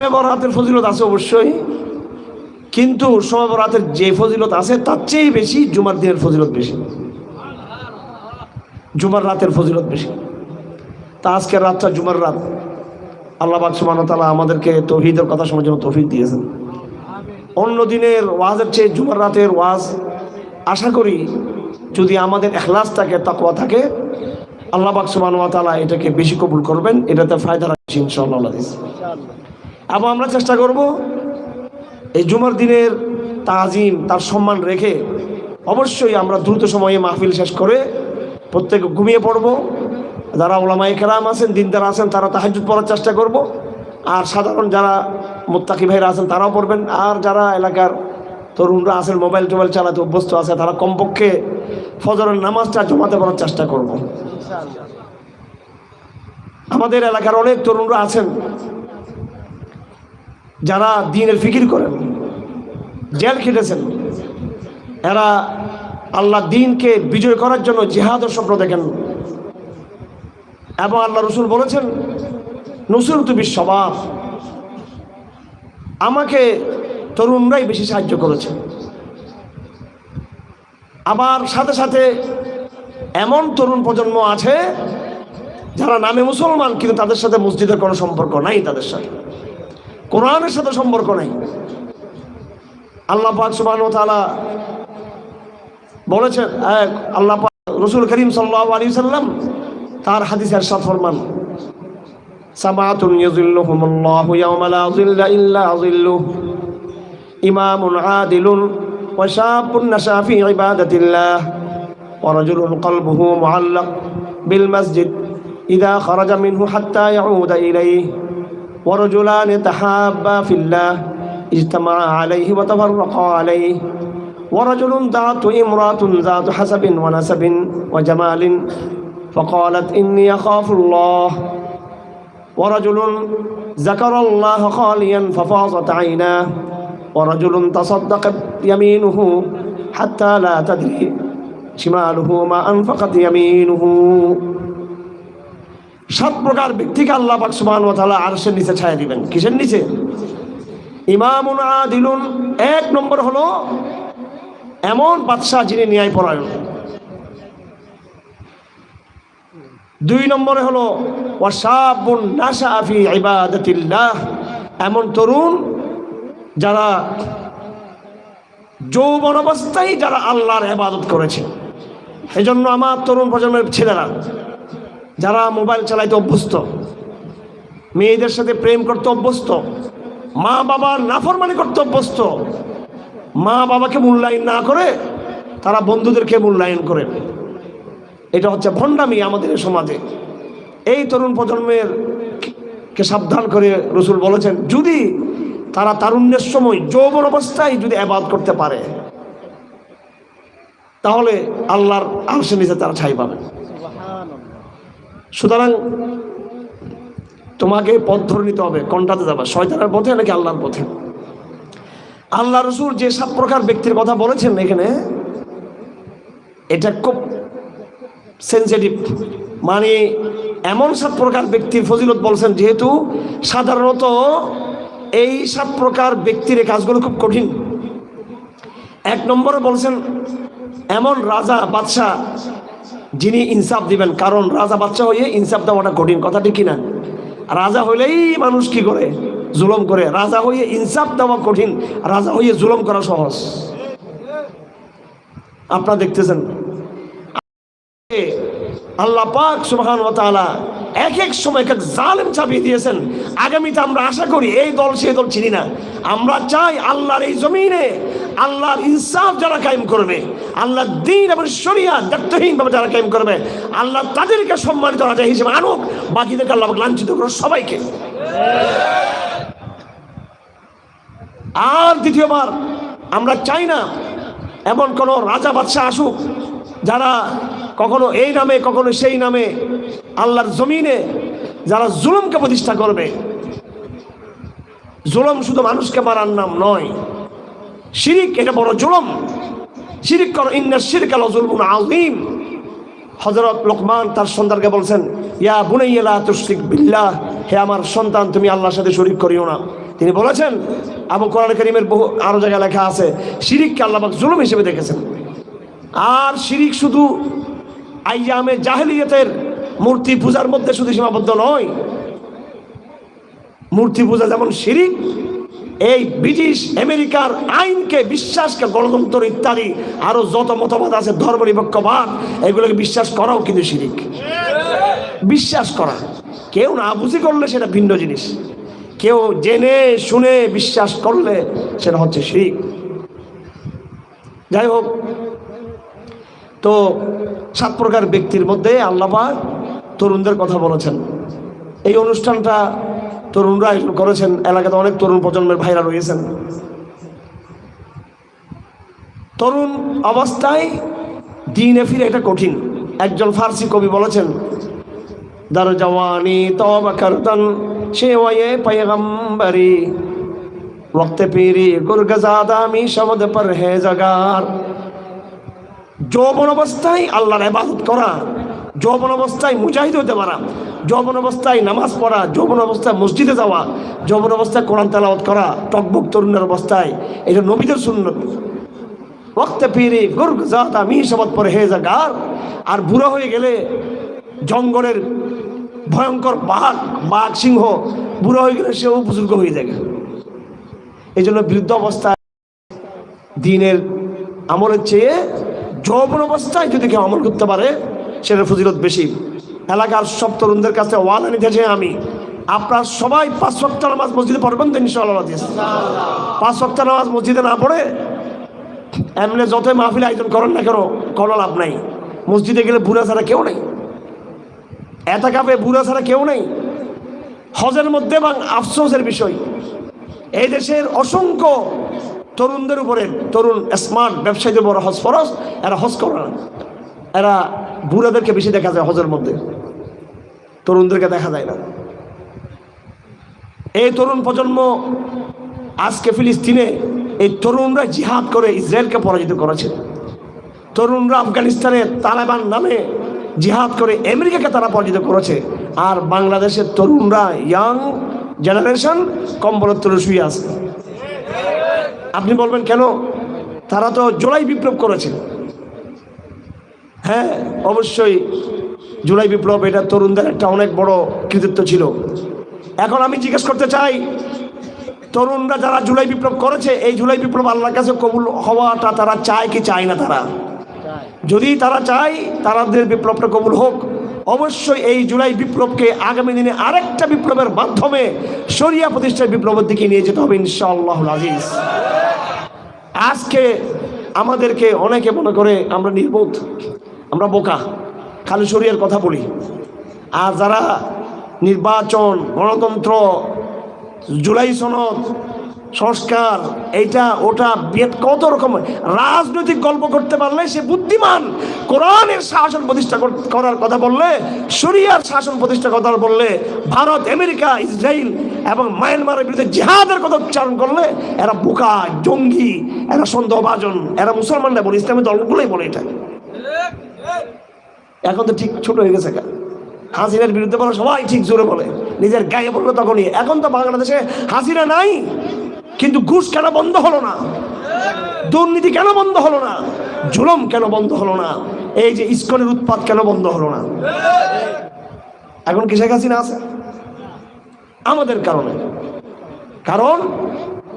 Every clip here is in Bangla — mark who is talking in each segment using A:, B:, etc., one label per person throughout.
A: বরাতের ফজিলত আছে অবশ্যই, কিন্তু সময় বরাতের যে ফজিলত আছে তার চেয়ে বেশি জুমার দিনের ফজিলত বেশি। জুমার রাতের ফজিলত বেশি। তা আজকের রাতটা জুমার রাত। আল্লাহ বাক সুবাহ তালা আমাদেরকে তৌহিদের কথা শোনার জন্য তৌফিক দিয়েছেন। অন্য দিনের ওয়াজের চেয়ে জুমার রাতের ওয়াজ, আশা করি যদি আমাদের এখলাস থাকে, তাকওয়া থাকে, আল্লাহ বাক সুবাহ তালা এটাকে বেশি কবুল করবেন। এটাতে ফায়দা রাখছি ইনশাআল্লাহ। এবং আমরা চেষ্টা করব এই জুমার দিনের তাজিম, তার সম্মান রেখে অবশ্যই আমরা দ্রুত সময়ে মাহফিল শেষ করে প্রত্যেকে ঘুমিয়ে পড়ব। যারা ওলামাই কেরাম আছেন, দিনদার আছেন, তারা তাহাজুদ পড়ার চেষ্টা করব। আর সাধারণ যারা মোত্তাকি ভাইরা আছেন, তারাও পড়বেন। আর যারা এলাকার তরুণরা আছেন, মোবাইল টোবাইল চালাতে অভ্যস্ত আছে তারা কমপক্ষে ফজরের নামাজটা জমাতে পড়ার চেষ্টা করব। আমাদের এলাকার অনেক তরুণরা আছেন যারা দিনের ফিকির করেন, জেল খেটেছেন, এরা আল্লাহ দিনকে বিজয় করার জন্য জিহাদের স্বপ্ন দেখেন। এবং আল্লাহ রসুল বলেছেন নসুর তুমি স্বভাব আমাকে তরুণরাই বেশি সাহায্য করেছে আবার সাথে সাথে এমন তরুণ প্রজন্ম আছে, যারা নামে মুসলমান, কিন্তু তাদের সাথে মসজিদের কোনো সম্পর্ক নাই তাদের সাথে। কোরআনের সাথে সম্পর্ক নেই। আল্লাহ পাক সুবাহ তালা বলেছেন এক আল্লাহ পাক রসুল করিম সাল্লাহ আলী সাল্লাম তার হাদিসের সাথ ফরমান সাবাতুন ইয়াযিল্লুহুমুল্লাহু ইয়াওমা লা যিল্লা ইল্লা যিল্লুহ, ইমামুন আদিলুন ওয়া শাবুন নাশা ফি ইবাদাতিল্লাহ, ওয়া রাজুলুন কলবুহু মুআল্লাক বিল মাসজিদ ইযা খারাজা মিনহু হাত্তা ইয়াউদা ইলাইহি। ورجلان تحابا في الله اجتمعا عليه وتفرقا عليه. ورجل دعته امرأة ذات حسب ونسب وجمال فقالت إني أخاف الله. ورجل ذكر الله خاليا ففاضت عيناه. ورجل تصدق يمينه حتى لا تدري شماله ما أنفقت يمينه. সাত প্রকার ব্যক্তিকে আল্লাহ পাক সুবহান ওয়া তাআলা আরশের নিচে ছায়া দিবেন। কিসের নিচে? ইমামুন আদিলুন। এক নম্বর হলো এমন বাদশাহ যিনি ন্যায় পরায়ণ দুই নম্বরে হলো ওয়াসাবুন নাশা ফি ইবাদাতিল্লাহ। এমন তরুণ যারা যৌবন অবস্থায় যারা আল্লাহর ইবাদত করেছে। এজন্য আমার তরুণ প্রজন্মের ছেলেরা যারা মোবাইল চালাইতে অভ্যস্ত, মেয়েদের সাথে প্রেম করতে অভ্যস্ত, মা বাবার নাফরমানি করতে অভ্যস্ত, মা বাবাকে মূল্যায়ন না করে তারা বন্ধুদেরকে মূল্যায়ন করে। এটা হচ্ছে ভণ্ডামি আমাদের সমাজে। এই তরুণ প্রজন্মের কে সাবধান করে রসুল বলেছেন, যদি তারা তারুণ্যের সময় যৌবন অবস্থায় যদি আবাদ করতে পারে, তাহলে আল্লাহর আরশের নিচে তারা ছাই পাবে সুতরাং তোমাকে পথ ধরে নিতে হবে, কোনটাতে যাবে, শয়তানের পথে নাকি আল্লাহর পথে? আল্লাহ রসুল যে সাত প্রকার ব্যক্তির কথা বলেছেন এখানে, এটা খুব সেন্সিটিভ মানে এমন সাত প্রকার ব্যক্তির ফজিলত বলছেন, যেহেতু সাধারণত এই সাত প্রকার ব্যক্তির কাজগুলো খুব কঠিন। এক নম্বরে বলছেন, এমন রাজা, বাদশাহ যিনি ইনসাফ দিবেন, কারণ রাজা বাচ্চা হয়ে ইনসাফ দেওয়াটা কঠিন কথা, ঠিক কিনা? রাজা হইলেই মানুষ কি করে? জুলম করে। রাজা হয়ে ইনসাফ দেওয়া কঠিন, রাজা হয়ে জুলম করা সহজ। আপনারা দেখতেছেন? আল্লাহ পাক এক এক সময় এক এক জালেম দিয়েছেন। আগামীতে আমরা আশা করি এই দল, সেই দল চিনি না। আমরা চাই আল্লাহর এই জমিনে আল্লাহর ইনসাফ যারা কায়েম করবে আল্লাহ দিন এবং শরিয়া দায়িত্বহীনভাবে যারা কায়েম করবে, আল্লাহ তাদেরকে সম্মানিত রাজা হিসেবে আনুক, বাকিদেরকে আল্লাহ লাঞ্ছিত করো সবাইকে। আর দ্বিতীয়বার, আমরা চাই না এমন কোনো রাজা বাদশাহ আসুক, যারা কখনো এই নামে, কখনো সেই নামে আল্লাহর জমিনে যারা জুলুমকে প্রতিষ্ঠা করবে। জুলুম শুধু মানুষকে মারার নাম নয় শিরিক, এটা বড় জুলম। শিরিক করো ইন্নার শিরিক আল জুলমুন আযীম। হযরত লোকমান তার সন্তানকে বলছেন, ইয়া বুনাইয়া লা তুশরিক বিল্লাহ, হে আমার সন্তান, তুমি আল্লাহর সাথে শরীক করিও না। তিনি বলেছেন, আবু কোরআন করিমের বহু, আরও জায়গায় লেখা আছে, শিরিককে আল্লাহবাক জুলুম হিসেবে দেখেছেন। আর শিরিক শুধু আইয়ামে জাহেলিয়তের মূর্তি পূজার মধ্যে শুধু সীমাবদ্ধ নয়। মূর্তি পূজা যেমন শিরিক এই ব্রিটিশ আমেরিকার আইনকে বিশ্বাসকে গণতন্ত্র ইত্যাদি আরও যত মতবাদ আছে ধর্মনিরপেক্ষবাদ এগুলোকে বিশ্বাস করাও কিন্তু শিরিক। বিশ্বাস করা। কেউ না বুঝি করলে সেটা ভিন্ন জিনিস। কেউ জেনে শুনে বিশ্বাস করলে সেটা হচ্ছে শিরিক। যাই হোক, তো সাত প্রকার ব্যক্তির মধ্যে আল্লাপাক তরুণদের কথা বলেছেন। এই অনুষ্ঠানটা তরুণরা এগুলো করেছেন, এলাকাতে অনেক তরুণ প্রজন্মের ভাইরা রয়েছেন। তরুণ অবস্থায় দিনে ফিরে এটা কঠিন। একজন ফার্সি কবি বলেছেন দারো জওয়ানি তবা করতন, সে ওয়ে পয়গম্বরি ওক্ত পীরি গুরগজাদামি পর হে জগার যৌবন অবস্থায় আল্লাহর ইবাদত করা যৌবন অবস্থায় মুজাহিদ হতে পারা, যৌবন অবস্থায় নামাজ পড়া, যৌবন অবস্থায় মসজিদে যাওয়া, যৌবন অবস্থায় কোরআন তেলাওয়াত করা, টকবক তরুণের অবস্থায়, এটা নবীদের সুন্নত। ওক্তে পীরে গুরগজাদা মি শব্দ পর হে জাগার আর বুড়ো হয়ে গেলে জঙ্গলের ভয়ঙ্কর বাঘ বাঘ সিংহ, বুড়ো হয়ে গেলে সেও বুজুর্গ হয়ে যায় এই জন্য বৃদ্ধ অবস্থায় দিনের আমলের চেয়ে যৌবন অবস্থায় যদি কেউ আমল করতে পারে সেটার ফজিলত বেশি। এলাকার সব তরুণদের কাছে ওয়াদা নিতেছে আমি, আপনার সবাই পাঁচ সপ্তাহ নামাজ মসজিদে পড়বেন তো ইনশাআল্লাহ। পাঁচ সপ্তাহ নামাজ মসজিদে না পড়ে, এমনি যতই মাহফিল আয়োজন করেন না কেন, কোনো লাভ নাই। মসজিদে গেলে বুড়া ছাড়া কেউ নেই। এত কাপে বুড়া ছাড়া কেউ নেই। হজের মধ্যে এবং আফসোসের বিষয়, এই দেশের অসংখ্য তরুণদের উপরে, তরুণ স্মার্ট ব্যবসায়ীদের বড় হজ ফরস এরা হজ করে না। এরা বুড়াদেরকে বেশি দেখা যায় হজের মধ্যে। তরুণদেরকে দেখা যায় না। এই তরুণ প্রজন্ম আজকে ফিলিস্তিনে এই তরুণরা জিহাদ করে ইসরায়েলকে পরাজিত করেছে। তরুণরা আফগানিস্তানের তালেবান নামে জিহাদ করে আমেরিকাকে তারা পরাজিত করেছে। আর বাংলাদেশের তরুণরা ইয়াং জেনারেশন কম্বলের তলে শুয়ে আছে। আপনি বলবেন কেন? তারা তো জুলাই বিপ্লব করেছে। হ্যাঁ অবশ্যই জুলাই বিপ্লব এটা তরুণদের একটা অনেক বড় কৃতিত্ব ছিল। এখন আমি জিজ্ঞেস করতে চাই, তরুণরা যারা জুলাই বিপ্লব করেছে, এই জুলাই বিপ্লব আল্লাহর কাছে কবুল হওয়াটা তারা চায় কি চায় না তারা? যদি তারা চায়, তারাদের বিপ্লবটা কবুল হোক। অবশ্যই এই জুলাই বিপ্লবকে আগামী দিনে আরেকটা বিপ্লবের মাধ্যমে শরিয়া প্রতিষ্ঠার বিপ্লবের দিকে নিয়ে যেতে হবে ইনশাআল্লাহ আজিজ। আজকে আমাদেরকে অনেকে মনে করে আমরা নির্বোধ। আমরা বোকা, খালি শরিয়ার কথা বলি। আর যারা নির্বাচন, গণতন্ত্র, জুলাই সনদ, সংস্কার, এইটা, ওটা কত রকম, রাজনৈতিক গল্প করতে পারলে সে বুদ্ধিমান। কোরআনের শাসন প্রতিষ্ঠা কর- করার কথা বললে, শরিয়ার শাসন প্রতিষ্ঠা কথা বললে, ভারত, আমেরিকা ইসরায়েল এবং মায়ানমারের বিরুদ্ধে জিহাদের কথা উচ্চারণ করলে, এরা বোকা, জঙ্গি, এরা সন্দেহভাজন, এরা মুসলমানরা বলে ইসলামী দলগুলোই বলে এটা। এখন তো ঠিক ছোট হয়ে গেছে হাসিনার বিরুদ্ধে বলে, সবাই ঠিক জোরে বলে। নিজের গায়ে বলল তখনই। এখন তো বাংলাদেশে হাসিনা নাই, কিন্তু ঘুষ কেন বন্ধ হলো না? দুর্নীতি কেন বন্ধ হলো না? জুলম কেন বন্ধ হলো না? এই যে ইস্কনের উৎপাত কেন বন্ধ হলো না? এখন কি শেখ হাসিনা আছে? আমাদের কারণে। কারণ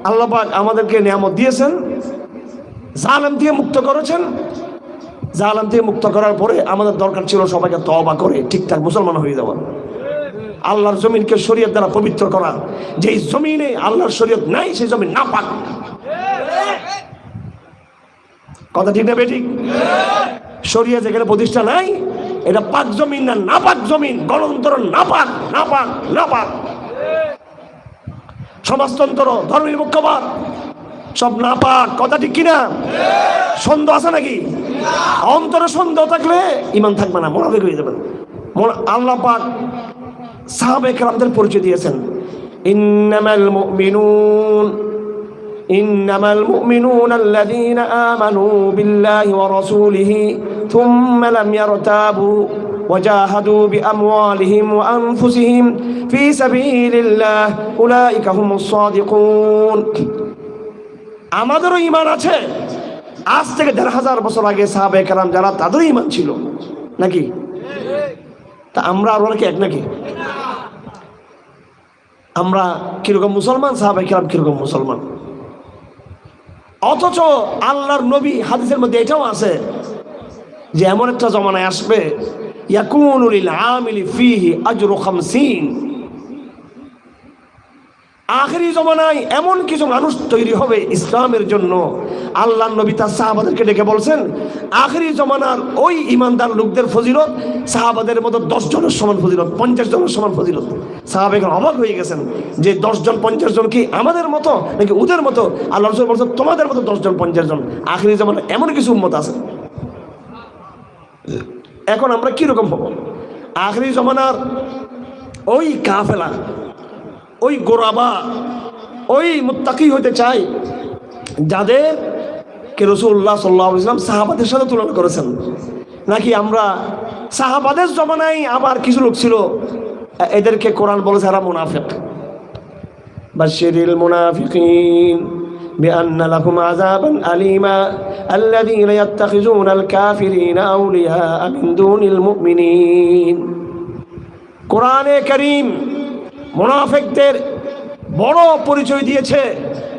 A: আল্লাপাক আমাদেরকে নিয়ামত দিয়েছেন, জালেম দিয়ে মুক্ত করেছেন জালাম থেকে মুক্ত করার পরে আমাদের দরকার ছিল সবাইকে তবা করে ঠিকঠাক মুসলমান হয়ে যাওয়া। আল্লাহর জমিনকে শরীয়ত দ্বারা পবিত্র করা। যেই জমিনে আল্লাহর শরীয়ত নাই, সেই জমিন না পাক কথা ঠিক না বেঠিক? শরিয়া যেখানে প্রতিষ্ঠা নাই, এটা পাক জমিন না না পাক জমিন, গণতন্ত্র না পাক না পাক না পাক সমাজতন্ত্র ধর্মনিরপেক্ষবাদ সব না পাক কথা ঠিক কিনা সন্দেহ আছে নাকি অন্তরে সন্দেহ থাকলে ইমান থাকবে না মোনাফিক হয়ে যাবেন মোনা- আল্লাহ পাক সাহাবে কেরামদের পরিচয় দিয়েছেন ইন্নামাল মুমিনুন إنما المؤمنون الذين آمنوا بالله ورسوله ثم لم يرتابوا وجاهدوا بأموالهم وأنفسهم في سبيل الله أولئك هم الصادقون আমাদেরও ইমান আছে। আজ থেকে দেড় হাজার বছর আগে সাহাবে কালাম যারা, তাদেরও ইমান ছিল। নাকি? তা আমরা আর ওরা কি এক নাকি? আমরা কীরকম মুসলমান সাহাবে কালাম কীরকম মুসলমান? অথচ আল্লাহর নবী হাদিসের মধ্যে এটাও আছে যে এমন একটা জমানায় আসবে ইয়াকুনুলিল আমিলি ফিহি আজরু খামসিন। আখেরি জমানায় এমন কিছু মানুষ তৈরি হবে ইসলামের জন্য। আল্লাহ নবী তার সাহাবাদেরকে ডেকে বলছেন, আখেরি জমানার ওই ইমানদার লোকদের ফজিলত, সাহাবাদের মতো দশ জনের সমান ফজিলত, পঞ্চাশ জনের সমান ফজিলত। এখন অবাক হয়ে গেছেন যে দশ জন পঞ্চাশ জন কি আমাদের মতো নাকি ওদের মতো? আল্লাহ রসুল বলছেন, তোমাদের মতো দশ জন পঞ্চাশ জন। আখেরি জমানায় এমন কিছু উন্মত আছে। এখন আমরা কীরকম হব? আখেরি জমানার ওই কাফেলা ওই গোরাবা ওই মুত্তাকি হতে চাই যাদের কে রসুল্লাহ সাল্লাহ ইসলাম সাহাবাদের সাথে তুলনা করেছেন নাকি আমরা সাহাবাদের জমানায় আবার কিছু লোক ছিল এ- এদেরকে কোরআন বলেছে এরা মুনাফিক বাশিরিল মুনাফিকিন بأن لهم عذابا أليما الذين يتخذون الكافرين أولياء من دون المؤمنين কোরআনে করিম মুনাফেকদের বড় পরিচয় দিয়েছে।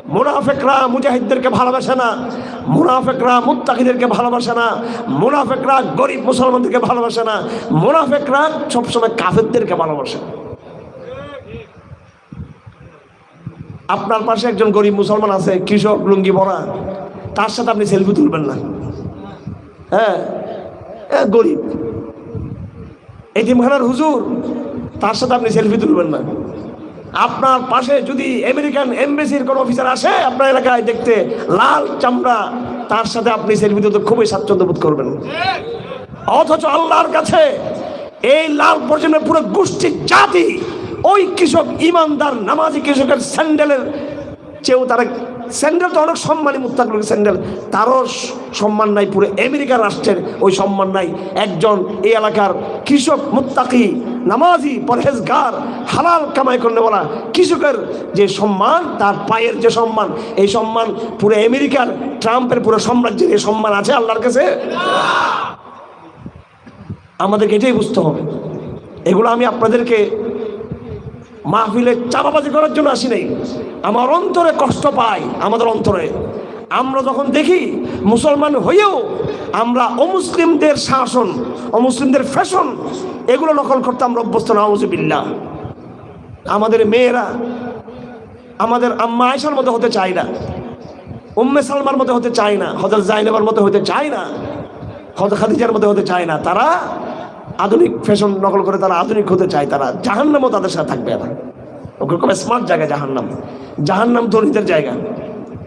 A: মুনাফেকরা মুজাহিদদেরকে ভালোবাসে না। মুনাফেকরা মুত্তাকিদেরকে ভালোবাসে না। মুনাফেকরা গরিব মুসলমানদেরকে ভালোবাসে না। মুনাফেকরা সবসময় কাফেরদেরকে ভালোবাসে। আপনার পাশে একজন গরিব মুসলমান আছে, কৃষক, লুঙ্গি ভরা তার সাথে আপনি সেলফি তুলবেন না। হ্যাঁ? গরিব। এতিমখানার হুজুর, তার সাথে আপনি সেলফি তুলবেন না। আপনার পাশে যদি আমেরিকান এমবেসির কোনো অফিসার আসে আপনার এলাকায় দেখতে লাল চামড়া, তার সাথে আপনি সেলফি তুলতে খুবই স্বাচ্ছন্দ্য বোধ করবেন। অথচ আল্লাহর কাছে এই লাল পর্যন্ত পুরো গোষ্ঠীর জাতি, ওই কৃষক, ইমানদার, নামাজি কৃষকের স্যান্ডেলের চেয়েও তারা স্যান্ডেল তো অনেক সম্মানী লোকের স্যান্ডেল। তারও সম্মান নাই পুরো আমেরিকা রাষ্ট্রের ওই সম্মান নাই। একজন এই এলাকার কৃষক, মুত্তাকি, নামাজি, পরহেজগার, হালাল কামাই করলে বলা কৃষকের যে সম্মান, তার পায়ের যে সম্মান, এই সম্মান পুরো আমেরিকার ট্রাম্পের পুরো সাম্রাজ্যের এই সম্মান আছে আল্লাহর কাছে? আমাদেরকে এটাই বুঝতে হবে। এগুলো আমি আপনাদেরকে মাহফিলে চাপাবাজি করার জন্য আসি নাই। আমার অন্তরে কষ্ট পাই, আমাদের অন্তরে। আমরা যখন দেখি মুসলমান হয়েও আমরা অমুসলিমদের শাসন, অমুসলিমদের ফ্যাশন, এগুলো নকল করতে আমরা অভ্যস্ত নাউজুবিল্লাহ। আমাদের মেয়েরা, আমাদের আম্মা আয়সার মতো হতে চায় না। উম্মে সালমার মতো হতে চায় না। হজরত জাইনাবার মতো হতে চায় না। হজরত খাদিজার মতো হতে চায় না। তারা আধুনিক ফ্যাশন নকল করে তারা আধুনিক হতে চায়, তারা জাহান্নামও তাদের সাথে থাকবে না খুব স্মার্ট জায়গা জাহান্নাম। জাহান্নাম ধনীদের জায়গা।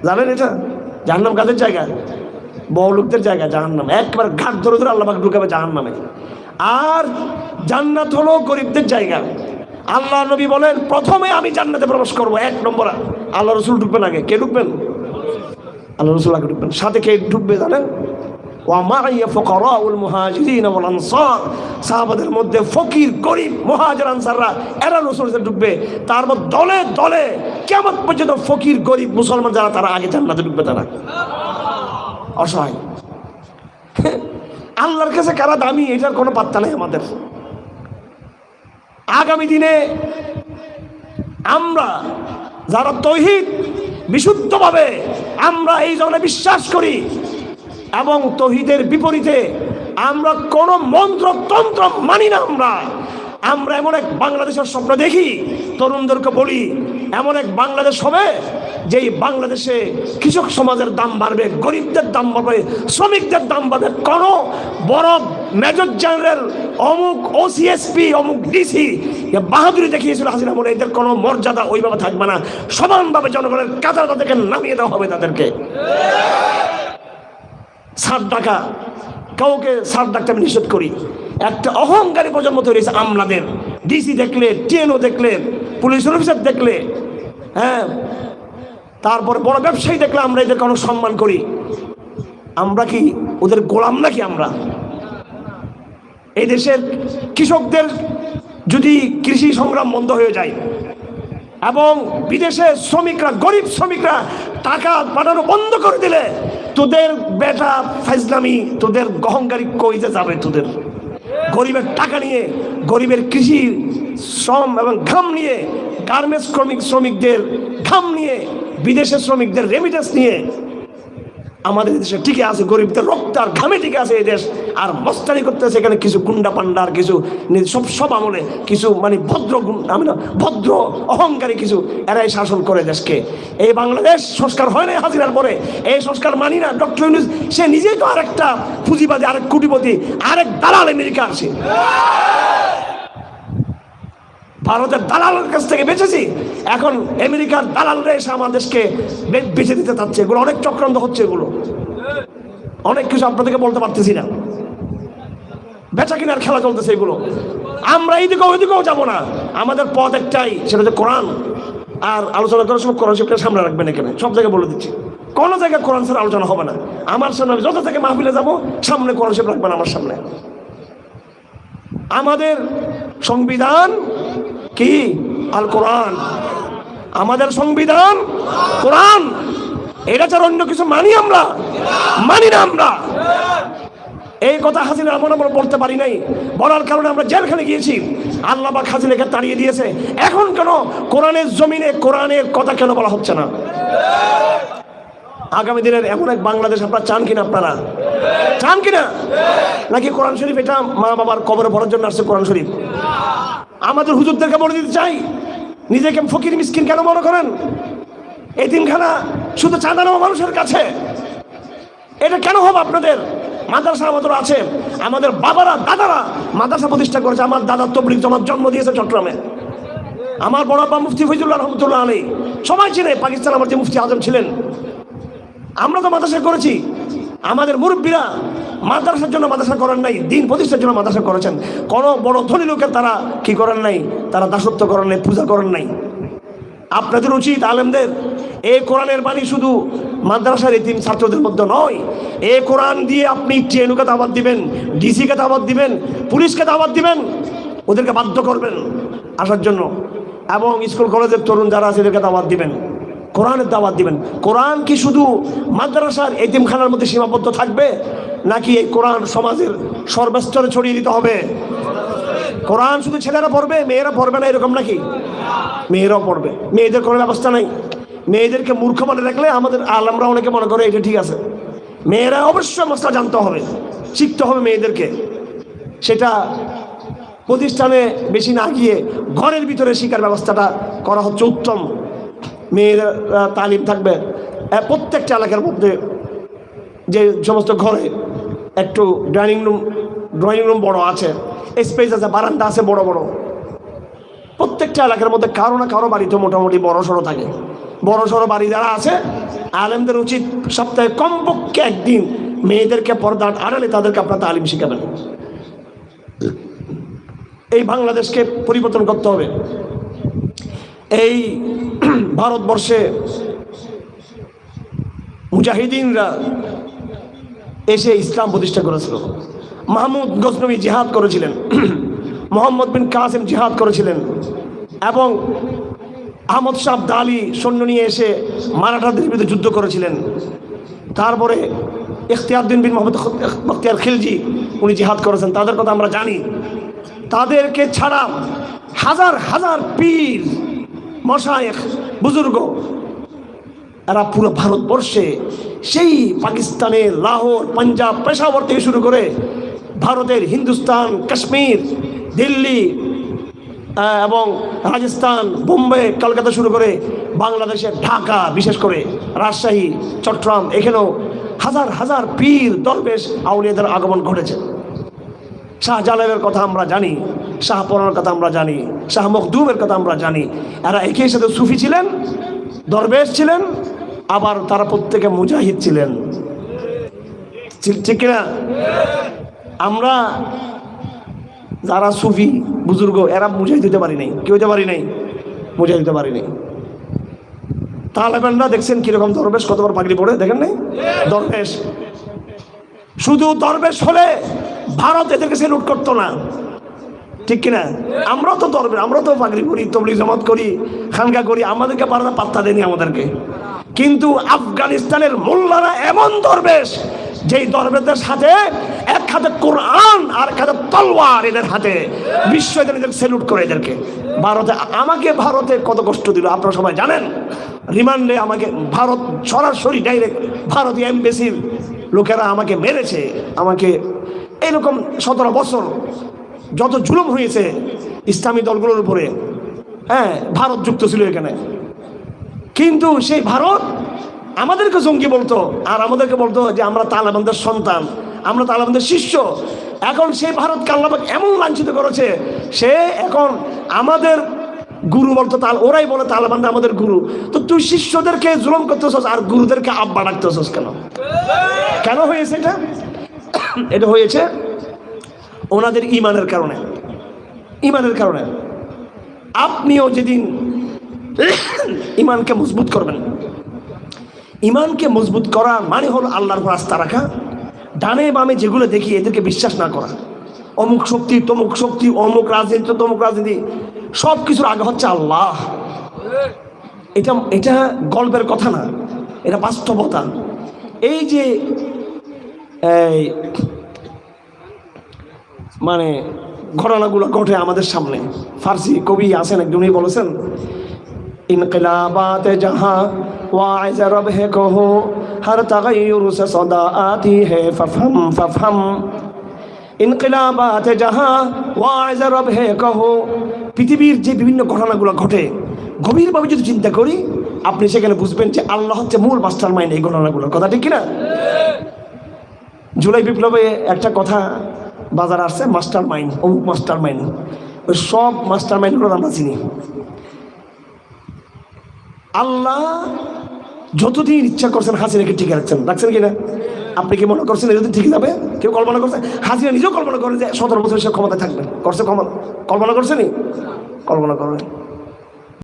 A: জানেন এটা? জাহান্নাম কাদের জায়গা? বড় লোকদের জায়গা, জাহান্নাম। একবার ঘাট ধরে ধরে আল্লাহ ঢুকাবে জাহান্নামে। আর জান্নাত হলো গরিবদের জায়গা। আল্লাহ নবী বলেন, প্রথমে আমি জান্নাতে প্রবেশ করব। এক নম্বর, আল্লাহ রসুল ঢুকবেন আগে। কে ঢুকবেন? আল্লাহ রসুল আগে ঢুকবেন। সাথে কে ঢুকবে জানেন? ওয়ামাইয়া ফুকারাউল মুহাজিরিন ওয়াল আনসার। সাহাবাদের মধ্যে ফকির, গরিব, মুহাজির, আনসাররা, এরা রসুলের ঢুকবে তার মধ্যে দলে দলে কেমন পর্যন্ত ফকির, গরিব, মুসলমান যারা, তারা আগে জান্নাতে ঢুকবে তারা। অসহায়। আল্লাহর কাছে কারা দামি, এটার কোনো পাত্তা নেই আমাদের। আগামী দিনে আমরা যারা তৌহিদ, বিশুদ্ধভাবে আমরা এই জন্য বিশ্বাস করি এবং তহিদের বিপরীতে আমরা কোনো মন্ত্র তন্ত্র মানি না আমরা। আমরা এমন এক বাংলাদেশের স্বপ্ন দেখি, তরুণদেরকে বলি, এমন এক বাংলাদেশ হবে যেই বাংলাদেশে কৃষক সমাজের দাম বাড়বে, গরিবদের দাম বাড়বে, শ্রমিকদের দাম বাড়বে। কোনো বড় মেজর জেনারেল অমুক ওসিএসপি অমুক ডিসি বাহাদুরি দেখিয়েছিল হাসিনা মনে এদের কোনো মর্যাদা ওইভাবে থাকবে না। সমানভাবে জনগণের কাতার তাদেরকে নামিয়ে দেওয়া হবে তাদেরকে। সার ডাকা। কাউকে সার ডাকতে আমি নিষেধ করি। একটা অহংকারী প্রজন্ম তৈরি হয়েছে আমলাদের। ডিসি দেখলে টিএনও দেখলে, পুলিশ অফিসার দেখলে হ্যাঁ? তারপরে বড় ব্যবসায়ী দেখলে আমরা এদেরকে অনেক সম্মান করি। আমরা কি ওদের গোলাম নাকি আমরা? এই দেশের কৃষকদের যদি কৃষি সংগ্রাম বন্ধ হয়ে যায় এবং বিদেশে শ্রমিকরা, গরিব শ্রমিকরা টাকা পাঠানো বন্ধ করে দিলে তোদের বেটা ফাইজলামি, তোদের গহঙ্গারি কইতে যাবে তোদের? গরিবের টাকা নিয়ে, গরিবের কৃষি শ্রম এবং ঘাম নিয়ে, গার্মেন্টস শ্রমিক শ্রমিকদের ঘাম নিয়ে, বিদেশের শ্রমিকদের রেমিটেন্স নিয়ে আমাদের দেশে টিকে আছে গরিবদের রক্ত আর ঘামে ঠিক আছে এই দেশ। আর মস্তানি করতেছে এখানে কিছু গুন্ডা পান্ডার কিছু সব সব আমলে কিছু মানে ভদ্র আমি না, ভদ্র অহংকারী কিছু, এরাই শাসন করে দেশকে। এই বাংলাদেশ সংস্কার হয় না হাজিরার পরে, এই সংস্কার মানি না। ডক্টর ইউনুস, সে নিজেই তো আরেকটা পুঁজিবাদী, আরেক কোটিপতি, আরেক দালাল আমেরিকা আছে ভারতের দালালের কাছ থেকে বেঁচেছি। এখন আমেরিকার দালালরা এসে আমার দেশকে বেঁচে দিতে চাচ্ছে। এগুলো অনেক চক্রান্ত হচ্ছে এগুলো। অনেক কিছু আপনাদেরকে বলতে পারতেছি না। বেচা কিনার খেলা চলতেছে এগুলো। আমরা এইদিকেও ওইদিকেও যাব না। আমাদের পথ একটাই, সেটা হচ্ছে কোরআন। আর আলোচনা করার সময় কোরআন শিবটা সামনে রাখবেন এখানে। সব জায়গায় বলে দিচ্ছি। কোনো জায়গায় কোরআন ছাড়া আলোচনা হবে না। আমার সামনে আমি যত থেকে মাহফিলে যাব, সামনে কোরআন শিব রাখবেন আমার সামনে। আমাদের সংবিধান কি? আল কোরআন। আমাদের সংবিধান, কোরআন। এটা ছাড়া অন্য কিছু মানি আমরা? মানি না আমরা। এই কথা হাসিনা এমন আমরা বলতে পারি নাই। বলার কারণে আমরা জেলখানে গিয়েছি। আল্লাহ বা হাসিনাকে তাড়িয়ে দিয়েছে। এখন কেন কোরআনের জমিনে কোরআনের কথা কেন বলা হচ্ছে না? আগামী দিনের এমন এক বাংলাদেশ আপনারা চান কিনা আপনারা? চান কিনা? নাকি কোরআন শরীফ এটা মা বাবার কবরে ভরার জন্য আসছে কোরআন শরীফ? আমাদের হুজুরদেরকে বলে দিতে চাই, নিজেকে ফকির, মিসকিন কেন মনে করেন? এই তিনখানা শুধু চাঁদা নেওয়া মানুষের কাছে। এটা কেন হবে আপনাদের? মাদ্রাসা আমাদের আছে, আমাদের বাবারা, দাদারা মাদ্রাসা প্রতিষ্ঠা করেছে, আমার দাদা তবলিক জমার জন্ম দিয়েছে চট্টগ্রামে। আমার বড় মুফতি ফৈজুল্লাহ রহমতুল্লাহ আলী সবাই চিনে, পাকিস্তান আমার যে মুফতি আজম ছিলেন। আমরা তো মাদ্রাসা করেছি। আমাদের মুরব্বীরা মাদ্রাসার জন্য মাদ্রাসা করেন নাই, দিন প্রতিষ্ঠার জন্য মাদ্রাসা করেছেন। কোনো বড় ধনী লোকের তারা কি করেন নাই? তারা দাসত্ব করেন নাই, পূজা করেন নাই। আপনাদের উচিত আলেমদের এই কোরআনের বাণী শুধু মাদ্রাসার এই তিন ছাত্রদের মধ্যে নয়, এ কোরআন দিয়ে আপনি ট্রেনুকে দাবাত দিবেন, ডিসিকে দাবাত দিবেন, পুলিশকে দাবাত দিবেন, ওদেরকে বাধ্য করবেন আসার জন্য। এবং স্কুল কলেজের তরুণ যারা আছে, এদেরকে দাবাত দিবেন। কোরআনের দাওয়াত দিবেন। কোরআন কি শুধু মাদ্রাসার এতিমখানার মধ্যে সীমাবদ্ধ থাকবে, নাকি এই কোরআন সমাজের সর্বস্তরে ছড়িয়ে দিতে হবে? কোরআন শুধু ছেলেরা পড়বে, মেয়েরা পড়বে না এরকম নাকি? মেয়েরাও পড়বে। মেয়েদের কোনো ব্যবস্থা নাই। মেয়েদেরকে মূর্খ মনে রাখলে আমাদের আলমরা অনেকে মনে করে এটা ঠিক আছে। মেয়েরা অবশ্যই মশলা জানতে হবে, শিখতে হবে মেয়েদেরকে। সেটা প্রতিষ্ঠানে বেশি না গিয়ে ঘরের ভিতরে শিকার ব্যবস্থাটা করা হচ্ছে উত্তম। মেয়েরা তালিম থাকবে। প্রত্যেকটা এলাকার মধ্যে যে সমস্ত ঘরে একটু ডাইনিং রুম, ড্রয়িং রুম বড় আছে, স্পেস আছে, বারান্দা আছে বড় বড়। প্রত্যেকটা এলাকার মধ্যে কারও না কারও বাড়িতে মোটামুটি বড় সড়ো থাকে। বড় সড়ো বাড়ি যারা আছে, আলেমদের উচিত সপ্তাহে কমপক্ষে একদিন মেয়েদেরকে পর্দার আড়ালে তাদেরকে আপনার তালিম শিখাবেন। এই বাংলাদেশকে পরিবর্তন করতে হবে। এই ভারতবর্ষে মুজাহিদিনরা এসে ইসলাম প্রতিষ্ঠা করেছিল। মাহমুদ গজনবী জিহাদ করেছিলেন। মোহাম্মদ বিন কাসিম জিহাদ করেছিলেন। এবং আহমদ শাহ দালি সৈন্য নিয়ে এসে মারাঠাদের বিরুদ্ধে যুদ্ধ করেছিলেন। তারপরে ইখতিয়ারউদ্দিন বিন মোহাম্মদ বখতিয়ার খিলজি উনি জিহাদ করেছেন। তাদের কথা আমরা জানি। তাদেরকে ছাড়া হাজার হাজার পীর মশায়েখ, বুজুর্গ, এরা পুরো ভারতবর্ষে সেই পাকিস্তানে, লাহোর, পাঞ্জাব পেশাওয়ার থেকে শুরু করে ভারতের হিন্দুস্তান, কাশ্মীর, দিল্লি এবং রাজস্থান, বোম্বে, কলকাতা শুরু করে বাংলাদেশের ঢাকা, বিশেষ করে রাজশাহী, চট্টগ্রাম, এখানেও হাজার হাজার পীর, দরবেশ, আউলিয়াদের আগমন ঘটেছে। শাহজালালের কথা আমরা জানি শাহপরার কথা আমরা জানি, শাহ মখদুমের কথা আমরা জানি। এরা একই সাথে সুফি ছিলেন, দরবেশ ছিলেন, আবার তারা প্রত্যেকে মুজাহিদ ছিলেন। ঠিক- কিনা? আমরা যারা সুফি, বুজুর্গ, এরা মুজাহিদ দিতে পারি নাই। কেউ হতে পারি নাই? মুজাহিদ দিতে পারি নাই। তালেবানরা দেখছেন কীরকম দরবেশ, কতবার পাগড়ি পড়ে দেখেন নাই? দরবেশ। শুধু দরবেশ হলে ভারত এদেরকে সেলুট করতো না। ঠিক কিনা? আমরাও তো দরবে আমরাও তো পাগড়ি করি তবলি জমাত করি, খানকা করি, আমাদেরকে পারা পাত্তা দেয়নি আমাদেরকে। কিন্তু আফগানিস্তানের মোল্লারা এমন দরবেশ, যেই দরবেশদের সাথে এক হাতে কোরআন আর এক হাতে তলোয়ার এদের হাতে বিশ্ব এদের এদের সেলুট করে এদেরকে। ভারতে, আমাকে ভারতে কত কষ্ট দিল, আপনারা সবাই জানেন? রিমান্ডে আমাকে ভারত সরাসরি ডাইরেক্ট ভারতীয় এমবেসির লোকেরা আমাকে মেরেছে, আমাকে এরকম সতেরো বছর যত জুলুম হয়েছে ইসলামী দলগুলোর উপরে হ্যাঁ ভারত যুক্ত ছিল এখানে। কিন্তু সেই ভারত আমাদেরকে জঙ্গি বলতো, আর আমাদেরকে বলতো যে আমরা তালেবানদের সন্তান, আমরা তালেবানদের শিষ্য। এখন সেই ভারত কাল্লাবাক এমন লাঞ্ছিত করেছে, সে এখন আমাদের গুরু বলতো তাল, ওরাই বলে তালেবানরা আমাদের গুরু। তো তুই শিষ্যদেরকে জুলুম করতেছস আর গুরুদেরকে আব্বা ডাকতেছস কেন? কেন হয়েছে এটা? এটা হয়েছে ওনাদের ইমানের কারণে। ইমানের কারণে। আপনিও যেদিন ইমানকে মজবুত করবেন, ইমানকে মজবুত করা মানে হলো আল্লাহর উপর আস্থা রাখা, ডানে বামে যেগুলো দেখি এদেরকে বিশ্বাস না করা। অমুক শক্তি, তমুক শক্তি, অমুক রাজনীতি, তমুক রাজনীতি সব কিছুর আগে হচ্ছে আল্লাহ। এটা এটা গল্পের কথা না, এটা বাস্তবতা। এই যে মানে ঘটনাগুলো ঘটে আমাদের সামনে। ফার্সি কবি আছেন একজনই বলেছেন انقلابات جہاں واعظ رب ہے کہو ہر تغیر سے صدا آتی ہے ففہم ففہم انقلابات جہاں واعظ رب পৃথিবীর যে বিভিন্ন ঘটনাগুলো ঘটে, গভীরভাবে যদি চিন্তা করি, আপনি সেখানে বুঝবেন যে আল্লাহ হচ্ছে মূল মাস্টার মাইন্ড এই ঘটনাগুলোর কথা, ঠিক কিনা? জুলাই বিপ্লবে একটা কথা বাজার আসছে মাস্টার মাইন্ড অমুক মাস্টার মাইন্ড ওই সব মাস্টার মাইন্ডগুলো আমরা চিনি। আল্লাহ যতদিন ইচ্ছা করছেন হাসিনাকে ঠিক রাখছেন। রাখছেন কিনা? আপনি কি মনে করছেন এতদিন ঠিক যাবে? কেউ কল্পনা করছে? হাসিনা নিজেও কল্পনা করে যে সতেরো বছর সে ক্ষমতায় থাকবে করছে কল্পনা করছেনি কল্পনা করেন